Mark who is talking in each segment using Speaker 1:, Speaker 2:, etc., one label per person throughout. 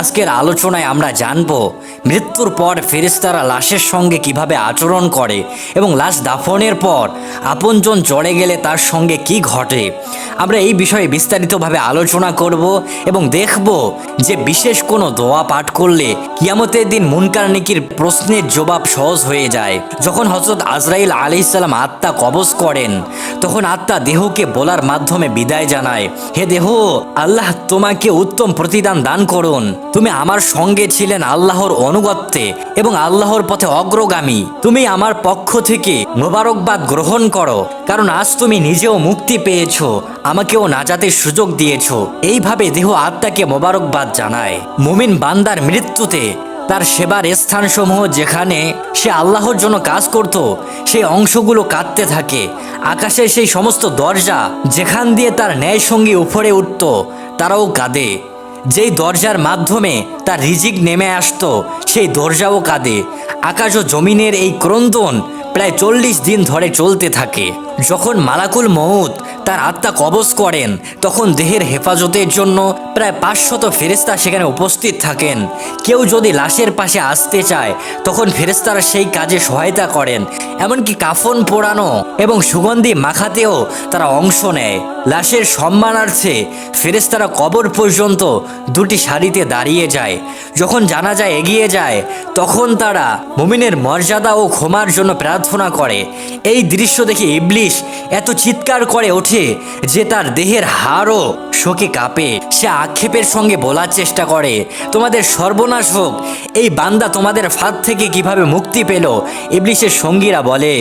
Speaker 1: আজকের আলোচনায় আমরা জানব মৃত্যুর পর ফেরেশতারা লাশের সঙ্গে কীভাবে আচরণ করে এবং লাশ দাফনের পর আপনজন চড়ে গেলে তার সঙ্গে কি ঘটে। আমরা এই বিষয়ে বিস্তারিতভাবে আলোচনা করব এবং দেখব যে বিশেষ কোনো দোয়া পাঠ করলে কিয়ামতের দিন মুনকার নিকির প্রশ্নের জবাব সহজ হয়ে যায়। যখন হজরত আজরাইল আলাইসাল্লাম আত্মা কবজ করেন, তখন আত্মা দেহকে বলার মাধ্যমে বিদায় জানায়, হে দেহ, আল্লাহ তোমাকে উত্তম প্রতিদান দান করুন। তুমি আমার সঙ্গে ছিলেন আল্লাহর অনুগত্যে এবং আল্লাহর পথে অগ্রগামী। তুমি আমার পক্ষ থেকে মোবারকবাদ গ্রহণ করো, কারণ আজ তুমি নিজেও মুক্তি পেয়েছ, আমাকেও নাজাতের সুযোগ দিয়েছ। এইভাবে দেহ আত্মাকে মোবারকবাদ জানায়। মুমিন বান্দার মৃত্যুতে তার সেবার স্থানসমূহ যেখানে সে আল্লাহর জন্য কাজ করত সেই অংশগুলো কাঁদতে থাকে। আকাশের সেই সমস্ত দরজা যেখান দিয়ে তার ন্যায় সঙ্গী উপরে উঠত, তারাও কাঁদে। যেই দরজার মাধ্যমে তার রিজিক নেমে আসত, সেই দরজাও কাঁদে। আকাশ ও জমিনের এই ক্রন্দন প্রায় চল্লিশ দিন ধরে চলতে থাকে। যখন মালাকুল মৌত তার আত্মা কবজ করেন, তখন দেহের হেফাজতের জন্য প্রায় পাঁচশত ফেরেস্তা সেখানে উপস্থিত থাকেন। কেউ যদি লাশের পাশে আসতে চায়, তখন ফেরেস্তারা সেই কাজে সহায়তা করেন। এমনকি কাফন পোড়ানো এবং সুগন্ধি মাখাতেও তারা অংশ নেয়। লাশের সম্মানার্থে ফেরেস্তারা কবর পর্যন্ত দুটি সারিতে দাঁড়িয়ে যায়। যখন জানা যায় এগিয়ে যায়, তখন তারা মুমিনের মর্যাদা ও ক্ষমার জন্য প্রার্থনা করে। এই দৃশ্য দেখে ইবলিশ এত চিৎকার করে ওঠে যে তার দেহের হাড়ও শোকে কাঁপে। সে আক্ষেপের সঙ্গে বলার চেষ্টা করে। তোমাদের সর্বনাশ হোক। এই বান্দা তোমাদের ফাঁদ থেকে কীভাবে মুক্তি পেল? ইবলিশের সঙ্গীরা বলে,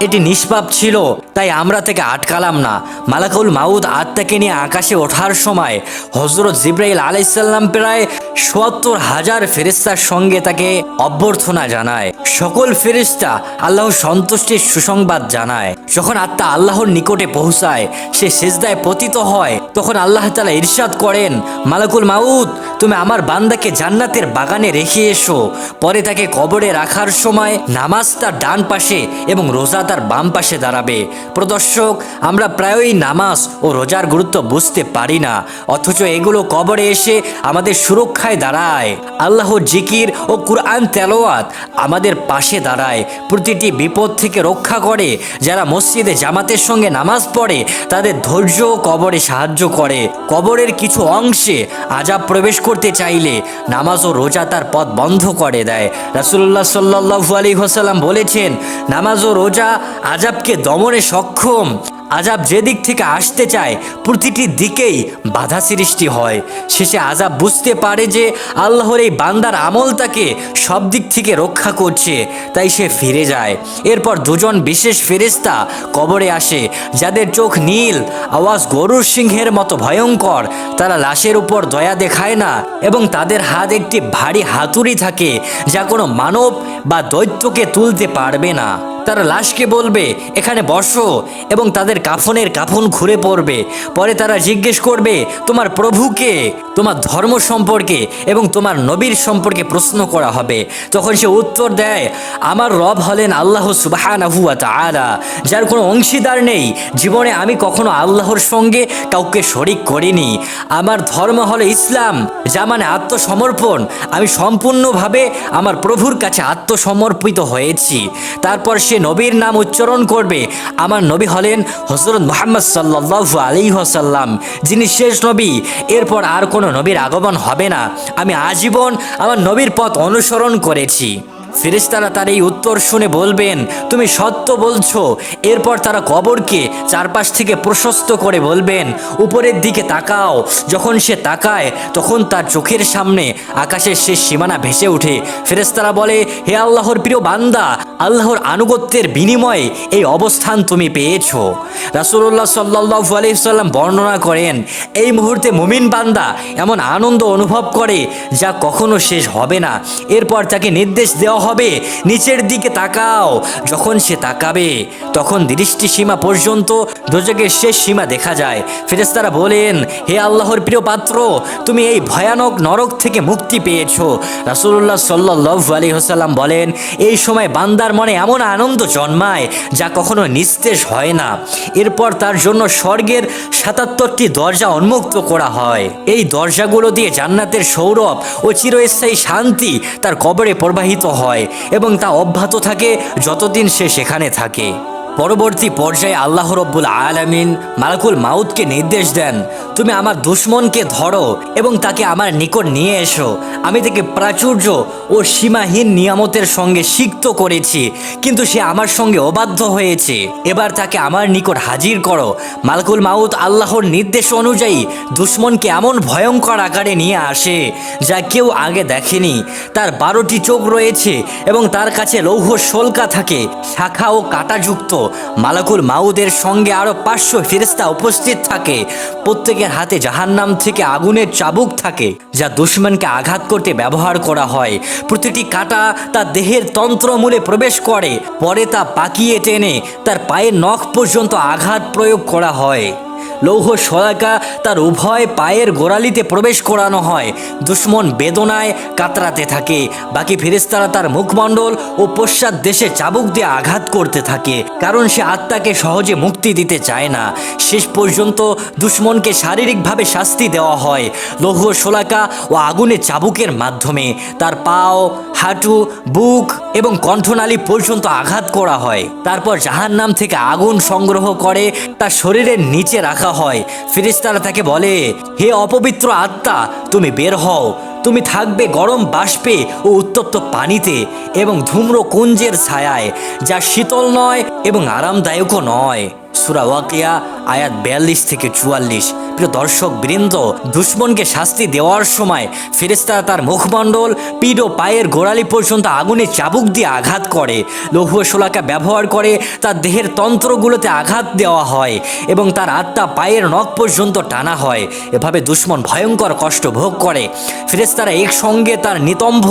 Speaker 1: এটি নিষ্পাপ ছিল, তাই আমরা থেকে আটকালাম না। মালাকুল মাউদ আত্মাকে নিয়ে আকাশে ওঠার সময় হজরত জিব্রাইল আলাইসাল্লাম প্রায় সত্তর হাজার ফেরিস্তার সঙ্গে তাকে অভ্যর্থনা জানায়। সকল ফেরিস্তা আল্লাহ সন্তুষ্টির সুসংবাদ জানায়। যখন আত্মা আল্লাহর নিকটে পৌঁছায়, সে সেজদায় পতিত হয়, তখন আল্লাহ তালা ইরশাদ করেন, মালাকুল মাউদ তুমি আমার বান্দাকে জান্নাতের বাগানে রেখে এসো। পরে তাকে কবরে রাখার সময় নামাজ তার ডান পাশে এবং রোজা তার বাম পাশে দাঁড়াবে। প্রদর্শক, আমরা প্রায়ই নামাজ ও রোজার গুরুত্ব বুঝতে পারি না, অথচ এগুলো কবরে এসে আমাদের সুরক্ষায় দাঁড়ায়। আল্লাহ জিকির ও কুরআন তেলোয়াত আমাদের পাশে দাঁড়ায়, প্রতিটি বিপদ থেকে রক্ষা করে, যারা মসজিদে জামাতের সঙ্গে নামাজ পড়ে, তাদের ধৈর্য ও কবরে সাহায্য করে। কবরের কিছু অংশে আজাব প্রবেশ করতে চাইলে নামাজ ও রোজা তার পথ বন্ধ করে দেয়। রাসুল্লাহ সাল্লাহু আলী হোসাল্লাম বলেছেন, নামাজ ও রোজা আজাবকে দমনে সক্ষম। আজাব যেদিক থেকে আসতে চায়, প্রতিটি দিকেই বাধা সৃষ্টি হয়। শেষে আজাব বুঝতে পারে যে আল্লাহর এই বান্দার আমল তাকে সব দিক থেকে রক্ষা করছে, তাই সে ফিরে যায়। এরপর দুজন বিশেষ ফেরেস্তা কবরে আসে, যাদের চোখ নীল, আওয়াজ গরুর সিংহের মতো ভয়ঙ্কর। তারা লাশের উপর দয়া দেখায় না এবং তাদের হাত একটি ভারী হাতুড়ি থাকে, যা কোনো মানব বা দৈত্যকে তুলতে পারবে না। তারা লাশকে বলবে, এখানে বসো। এবং তাদের কাফনের কাফন ঘুরে পড়বে। পরে তারা জিজ্ঞেস করবে, তোমার প্রভুকে তোমার ধর্ম সম্পর্কে এবং তোমার নবীর সম্পর্কে প্রশ্ন করা হবে। তখন সে উত্তর দেয়, আমার রব হলেন আল্লাহ সুবাহানাহুয়া তাআলা, যার কোনো অংশীদার নেই। জীবনে আমি কখনো আল্লাহর সঙ্গে কাউকে শরিক করিনি। আমার ধর্ম হলো ইসলাম, যা মানে আত্মসমর্পণ। আমি সম্পূর্ণভাবে আমার প্রভুর কাছে আত্মসমর্পিত হয়েছি। তারপর সে নবীর নাম উচ্চারণ করবে। আমার নবী হলেন হজরত মোহাম্মদ সাল্লাহু আলী হাসাল্লাম যিনি শেষ নবী। এরপর আর কোনো নবীর আগমন হবে না। আমি আজীবন আমার নবীর পথ অনুসরণ করেছি। ফেরেশতারা তার এই উত্তর শুনে বলবেন, তুমি সত্য বলছো। এরপর তারা কবরকে চারপাশ থেকে প্রশস্ত করে বলবেন, উপরের দিকে তাকাও। যখন সে তাকায়, তখন তার চোখের সামনে আকাশের শেষ সীমানা ভেসে ওঠে। ফেরেশতারা বলে, হে আল্লাহর প্রিয় বান্দা, আল্লাহর আনুগত্যের বিনিময়ে এই অবস্থান তুমি পেয়েছ। রাসুল্লাহ সাল্লাহ আলাইসাল্লাম বর্ণনা করেন, এই মুহূর্তে মুমিন বান্দা এমন আনন্দ অনুভব করে যা কখনো শেষ হবে না। এরপর তাকে নির্দেশ দেওয়া হবে, নিচের দিকে তাকাও। যখন সে তাকাবে, তখন দৃষ্টি সীমা পর্যন্ত দোজকের শেষ সীমা দেখা যায়। ফেরেস্তারা বলেন, হে আল্লাহর প্রিয় পাত্র, তুমি এই ভয়ানক নরক থেকে মুক্তি পেয়েছ। রাসূলুল্লাহ সাল্লাল্লাহু আলাইহি ওয়াসাল্লাম বলেন, এই সময় বান্দার মনে এমন আনন্দ জন্মায় যা কখনো নিস্তেজ হয় না। এরপর তার জন্য স্বর্গের সাতাত্তরটি দরজা উন্মুক্ত করা হয়। এই দরজাগুলো দিয়ে জান্নাতের সৌরভ ও চিরস্থায়ী শান্তি তার কবরে প্রবাহিত হয় এবং তা অব্যাহত থাকে যতদিন সে সেখানে থাকে। পরবর্তী পর্যায়ে আল্লাহ রব্বুল আলামিন মালাকুল মাউদকে নির্দেশ দেন, তুমি আমার দুশ্মনকে ধরো এবং তাকে আমার নিকট নিয়ে এসো। আমি তাকে প্রাচুর্য ও সীমাহীন নিয়ামতের সঙ্গে সিক্ত করেছি, কিন্তু সে আমার সঙ্গে অবাধ্য হয়েছে। এবার তাকে আমার নিকট হাজির করো। মালাকুল মাউদ আল্লাহর নির্দেশ অনুযায়ী দুশ্মনকে এমন ভয়ঙ্কর আকারে নিয়ে আসে, যা কেউ আগে দেখেনি। তার বারোটি চোখ রয়েছে এবং তার কাছে লৌহ শোলকা থাকে, শাখা ও কাঁটাযুক্ত। মালাকুল মাউদের সঙ্গে আরও পাঁচশো ফেরেস্তা উপস্থিত থাকে। প্রত্যেকের হাতে জাহান্নাম থেকে আগুনের চাবুক থাকে, যা দুশ্মনকে আঘাত করতে ব্যবহার করা হয়। প্রতিটি কাটা তার দেহের তন্ত্রমূলে প্রবেশ করে, পরে তা পাকিয়ে টেনে তার পায়ের নখ পর্যন্ত আঘাত প্রয়োগ করা হয়। লৌহ শলাকা তার উভয় পায়ের গোড়ালিতে প্রবেশ করানো হয়। দুশ্মন বেদনায় কাতরাতে থাকে। বাকি ফেরেস্তারা তার মুখমণ্ডল ও পশ্চাৎ দেশে চাবুক দিয়ে আঘাত করতে থাকে। কারণ সে আত্মাকে সহজে মুক্তি দিতে চায় না। শেষ পর্যন্ত দুশ্মনকে শারীরিকভাবে শাস্তি দেওয়া হয় লৌহ শোলাকা ও আগুনের চাবুকের মাধ্যমে। তার পাও, হাঁটু, বুক এবং কণ্ঠনালী পর্যন্ত আঘাত করা হয়। তারপর জাহান্নাম থেকে আগুন সংগ্রহ করে। তার শরীরের নিচে রাখা হয়। ফিরিস্তারা তাকে বলে, হে অপবিত্র আত্মা, তুমি বের হও। তুমি থাকবে গরম বাষ্পে ও উত্তপ্ত পানিতে এবং ধূম্র কুঞ্জের ছায়ায়, যা শীতল নয় এবং আরামদায়কও নয়। সুরা ওয়াকিয়া, আয়াত বিয়াল্লিশ থেকে চুয়াল্লিশ। প্রিয় দর্শক বৃন্দ, দুশ্মনকে শাস্তি দেওয়ার সময় ফেরেস্তারা তার মুখমণ্ডল, পিঠ ও পায়ের গোড়ালি পর্যন্ত আগুনে চাবুক দিয়ে আঘাত করে। লৌহ শোলাকা ব্যবহার করে তার দেহের তন্ত্রগুলোতে আঘাত দেওয়া হয় এবং তার আত্মা পায়ের নখ পর্যন্ত টানা হয়। এভাবে দুশ্মন ভয়ঙ্কর কষ্ট ভোগ করে। ফেরেস্তারা একসঙ্গে তার নিতম্ভ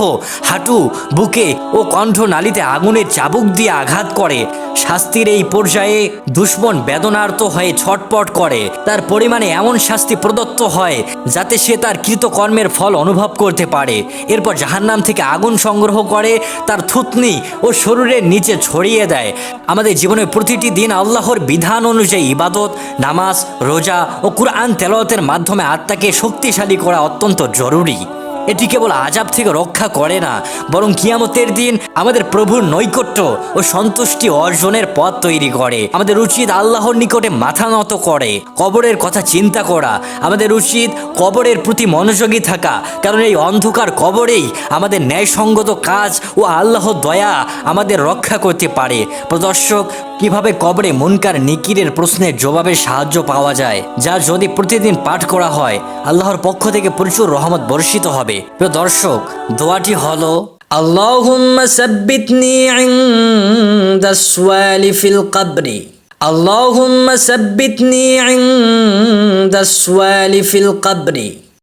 Speaker 1: হাঁটু, বুকে ও কণ্ঠ নালিতে আগুনের চাবুক দিয়ে আঘাত করে। শাস্তির এই পর্যায়ে দুশ্মন বেদনার্ত হয়ে ছটপট করে। তার পরিমাণে এমন শাস্তি প্রদত্ত হয় যাতে সে তার কৃতকর্মের ফল অনুভব করতে পারে। এরপর জাহান্নাম থেকে আগুন সংগ্রহ করে, তার থুতনি ও শরীরের নিচে ছড়িয়ে দেয়। আমাদের জীবনের প্রতিটি দিন আল্লাহর বিধান অনুযায়ী ইবাদত, নামাজ, রোজা ও কুরআন তেলাওয়াতের মাধ্যমে আত্মাকে শক্তিশালী করা অত্যন্ত জরুরি। এটি কেবল আজাব থেকে রক্ষা করে না, বরং কিয়ামতের দিন আমাদের প্রভুর নৈকট্য ও সন্তুষ্টি অর্জনের পথ তৈরি করে। আমাদের উচিত আল্লাহর নিকটে মাথা নত করে, কবরের কথা চিন্তা করা। আমাদের উচিত কবরের প্রতি মনোযোগী থাকা, কারণ এই অন্ধকার কবরেই আমাদের ন্যায়সঙ্গত কাজ ও আল্লাহর দয়া আমাদের রক্ষা করতে পারে। প্রদর্শক কিভাবে কবরে মুনকার নিকিরের প্রশ্নের জবাবে সাহায্য পাওয়া যায় যা যদি প্রতিদিন পাঠ করা হয় আল্লাহর পক্ষ থেকে প্রচুর রহমত বর্ষিত হবে প্রিয় দর্শক দোয়াটি হলো اللهم ثبتني عند السؤال في القبر اللهم ثبتني عند السؤال في القبر